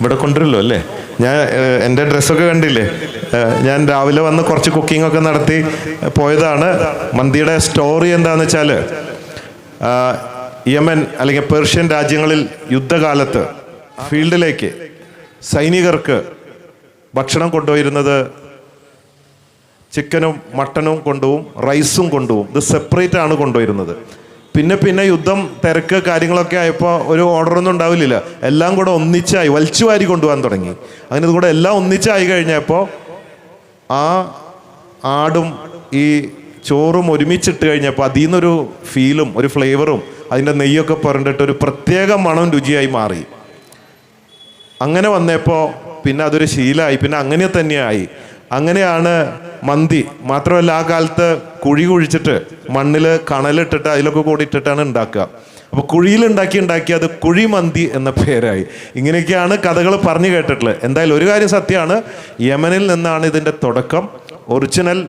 ഇവിടെ കൊണ്ടുവരല്ലോ അല്ലേ? ഞാൻ എന്റെ ഡ്രസ്സൊക്കെ കണ്ടില്ലേ? ഞാൻ രാവിലെ വന്ന് കുറച്ച് കുക്കിംഗ് ഒക്കെ നടത്തി പോയതാണ്. മന്തിയുടെ സ്റ്റോറി എന്താണെന്ന് വെച്ചാൽ യമൻ അല്ലെങ്കിൽ പേർഷ്യൻ രാജ്യങ്ങളിൽ യുദ്ധകാലത്ത് ഫീൽഡിലേക്ക് സൈനികർക്ക് ഭക്ഷണം കൊണ്ടുപോയിരുന്നത് ചിക്കനും മട്ടനും കൊണ്ടുപോകും റൈസും കൊണ്ടുപോകും. ഇത് സെപ്പറേറ്റ് ആണ് കൊണ്ടുവരുന്നത്. പിന്നെ പിന്നെ യുദ്ധം തിരക്ക് കാര്യങ്ങളൊക്കെ ആയപ്പോൾ ഒരു ഓർഡറൊന്നും ഉണ്ടാവില്ല എല്ലാം കൂടെ ഒന്നിച്ചായി വലിച്ചു വാരി കൊണ്ടുപോകാൻ തുടങ്ങി. അങ്ങനെ ഇതുകൂടെ എല്ലാം ഒന്നിച്ചായി കഴിഞ്ഞപ്പോൾ ആ ആടും ഈ ചോറും ഒരുമിച്ചിട്ട് കഴിഞ്ഞപ്പോൾ അതിൽ നിന്നൊരു ഫീലും ഒരു ഫ്ലേവറും അതിന്റെ നെയ്യൊക്കെ പറഞ്ഞിട്ട് ഒരു പ്രത്യേക മണം രുചിയായി മാറി. അങ്ങനെ വന്നപ്പോൾ പിന്നെ അതൊരു ശീലമായി പിന്നെ അങ്ങനെ തന്നെയായി. അങ്ങനെയാണ് മന്തി. മാത്രമല്ല ആ കാലത്ത് കുഴി കുഴിച്ചിട്ട് മണ്ണിൽ കണലിട്ടിട്ട് അതിലൊക്കെ കൂടി ഇട്ടിട്ടാണ് ഉണ്ടാക്കുക. കുഴിയിൽ ഉണ്ടാക്കി ഉണ്ടാക്കി അത് കുഴി മന്തി എന്ന പേരായി. ഇങ്ങനെയൊക്കെയാണ് കഥകൾ പറഞ്ഞു കേട്ടിട്ടുള്ളത്. എന്തായാലും ഒരു കാര്യം സത്യമാണ് യമനിൽ നിന്നാണ് ഇതിന്റെ തുടക്കം. ഒറിജിനൽ